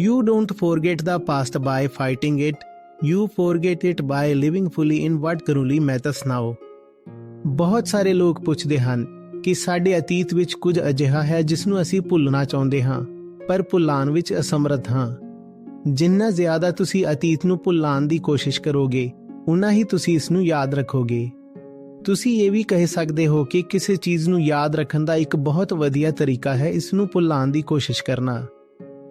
You don't forget the past by fighting it, you forget it by living fully in what truly matters now. ਬਹੁਤ ਸਾਰੇ ਲੋਕ ਪੁੱਛਦੇ ਹਨ ਕਿ ਸਾਡੇ ਅਤੀਤ ਵਿੱਚ ਕੁਝ ਅਜਿਹਾ ਹੈ ਜਿਸ ਨੂੰ ਅਸੀਂ ਭੁੱਲਣਾ ਚਾਹੁੰਦੇ ਹਾਂ ਪਰ ਭੁਲਾਉਣ ਵਿੱਚ ਅਸਮਰੱਥ ਹਾਂ। ਜਿੰਨਾ ਜ਼ਿਆਦਾ ਤੁਸੀਂ ਅਤੀਤ ਨੂੰ ਭੁੱਲਾਣ ਦੀ ਕੋਸ਼ਿਸ਼ ਕਰੋਗੇ ਉਨਾ ਹੀ ਤੁਸੀਂ ਇਸ ਨੂੰ ਯਾਦ ਰੱਖੋਗੇ। ਤੁਸੀਂ ਇਹ ਵੀ ਕਹਿ ਸਕਦੇ ਹੋ ਕਿ ਕਿਸੇ ਚੀਜ਼ ਨੂੰ ਯਾਦ ਰੱਖਣ ਦਾ ਇੱਕ ਬਹੁਤ ਵਧੀਆ ਤਰੀਕਾ ਹੈ ਇਸ ਨੂੰ ਭੁਲਾਉਣ ਦੀ ਕੋਸ਼ਿਸ਼ ਕਰਨਾ।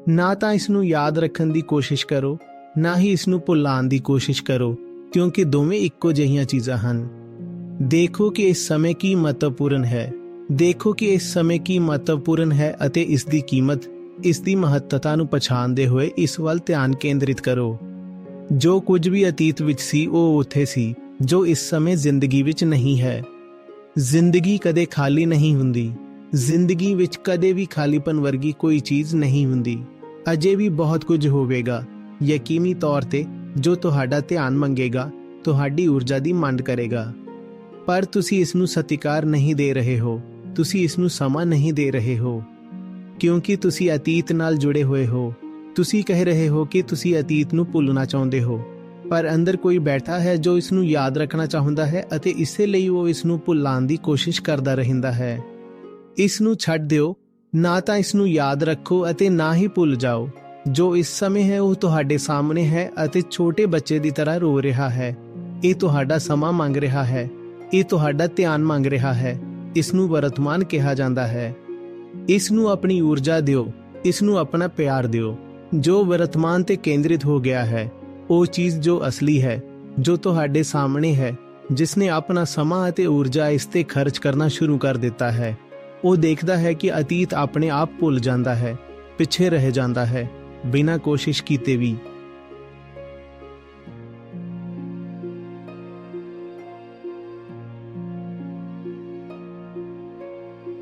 ਨਾ ਤਾਂ ਇਸ ਨੂੰ ਯਾਦ ਰੱਖਣ ਦੀ ਕੋਸ਼ਿਸ਼ ਕਰੋ, ਨਾ ਹੀ ਇਸ ਨੂੰ ਭੁੱਲਾਣ ਦੀ ਕੋਸ਼ਿਸ਼ ਕਰੋ, ਕਿਉਂਕਿ ਦੋਵੇਂ ਇੱਕੋ ਜਿਹੀਆਂ ਚੀਜ਼ਾਂ ਹਨ। ਦੇਖੋ ਕਿ ਇਸ ਸਮੇਂ ਕੀ ਮਹੱਤਵਪੂਰਨ ਹੈ। ਦੇਖੋ ਕਿ ਇਸ ਸਮੇਂ ਕੀ ਮਹੱਤਵਪੂਰਨ ਹੈ ਅਤੇ ਇਸ ਦੀ ਕੀਮਤ, ਇਸ ਦੀ ਮਹੱਤਤਾ ਨੂੰ ਪਛਾਣਦੇ ਹੋਏ ਇਸ ਵੱਲ ਧਿਆਨ ਕੇਂਦਰਿਤ ਕਰੋ। ਜੋ ਕੁਝ ਵੀ ਅਤੀਤ ਵਿੱਚ ਸੀ, ਉਹ ਉੱਥੇ ਸੀ, ਜੋ ਇਸ ਸਮੇਂ ਜ਼ਿੰਦਗੀ ਵਿੱਚ ਨਹੀਂ ਹੈ। ਜ਼ਿੰਦਗੀ ਕਦੇ ਖਾਲੀ ਨਹੀਂ ਹੁੰਦੀ। ਜ਼ਿੰਦਗੀ ਵਿੱਚ ਕਦੇ ਵੀ ਖਾਲੀਪਨ ਵਰਗੀ ਕੋਈ ਚੀਜ਼ ਨਹੀਂ ਹੁੰਦੀ। ਅਜੇ ਵੀ ਬਹੁਤ ਕੁਝ ਹੋਵੇਗਾ। ਯਕੀਨੀ ਤੌਰ ਤੇ ਜੋ ਤੁਹਾਡਾ ਧਿਆਨ ਮੰਗੇਗਾ, ਤੁਹਾਡੀ ਊਰਜਾ ਦੀ ਮੰਡ ਕਰੇਗਾ। ਪਰ ਤੁਸੀਂ ਇਸ ਨੂੰ ਸਤਿਕਾਰ ਨਹੀਂ ਦੇ ਰਹੇ ਹੋ। ਤੁਸੀਂ ਇਸ ਨੂੰ ਸਮਾਂ ਨਹੀਂ ਦੇ ਰਹੇ ਹੋ। ਕਿਉਂਕਿ ਤੁਸੀਂ ਅਤੀਤ ਨਾਲ ਜੁੜੇ ਹੋਏ ਹੋ। ਤੁਸੀਂ ਕਹਿ ਰਹੇ ਹੋ ਕਿ ਤੁਸੀਂ ਅਤੀਤ ਨੂੰ ਭੁੱਲਣਾ ਚਾਹੁੰਦੇ ਹੋ। ਪਰ ਅੰਦਰ ਕੋਈ ਬੈਠਾ ਹੈ ਜੋ ਇਸ ਨੂੰ ਯਾਦ ਰੱਖਣਾ ਚਾਹੁੰਦਾ ਹੈ ਅਤੇ ਇਸੇ ਲਈ ਉਹ ਇਸ ਨੂੰ ਭੁੱਲਾਉਣ ਦੀ ਕੋਸ਼ਿਸ਼ ਕਰਦਾ ਰਹਿੰਦਾ ਹੈ। ਇਸ ਨੂੰ ਛੱਡ ਦਿਓ। ਨਾ ਤਾਂ ਇਸ ਨੂੰ ਯਾਦ ਰੱਖੋ ਅਤੇ ਨਾ ਹੀ ਭੁੱਲ ਜਾਓ। ਜੋ ਇਸ ਸਮੇਂ ਹੈ, ਉਹ ਤੁਹਾਡੇ ਸਾਹਮਣੇ ਹੈ ਅਤੇ ਛੋਟੇ ਬੱਚੇ ਦੀ ਤਰ੍ਹਾਂ ਰੋ ਰਿਹਾ ਹੈ। ਇਹ ਤੁਹਾਡਾ ਸਮਾਂ ਮੰਗ ਰਿਹਾ ਹੈ। ਇਹ ਤੁਹਾਡਾ ਧਿਆਨ ਮੰਗ ਰਿਹਾ ਹੈ। ਇਸ ਨੂੰ ਵਰਤਮਾਨ ਕਿਹਾ ਜਾਂਦਾ ਹੈ। ਇਸ ਨੂੰ ਆਪਣੀ ਊਰਜਾ ਦਿਓ। ਇਸ ਨੂੰ ਆਪਣਾ ਪਿਆਰ ਦਿਓ। ਜੋ ਵਰਤਮਾਨ ਤੇ ਕੇਂਦਰਿਤ ਹੋ ਗਿਆ ਹੈ, ਉਹ ਚੀਜ਼ ਜੋ ਅਸਲੀ ਹੈ, ਜੋ ਤੁਹਾਡੇ ਸਾਹਮਣੇ ਹੈ ਜਿਸ ਨੇ ਆਪਣਾ ਸਮਾਂ ਅਤੇ ਊਰਜਾ ਇਸ ਤੇ ਖਰਚ ਕਰਨਾ ਸ਼ੁਰੂ ਕਰ ਦਿੱਤਾ ਹੈ। ਉਹ ਦੇਖਦਾ ਹੈ ਕਿ ਅਤੀਤ ਆਪਣੇ ਆਪ ਭੁੱਲ ਜਾਂਦਾ ਹੈ, ਪਿੱਛੇ ਰਹਿ ਜਾਂਦਾ ਹੈ, ਬਿਨਾਂ ਕੋਸ਼ਿਸ਼ ਕੀਤੇ ਵੀ।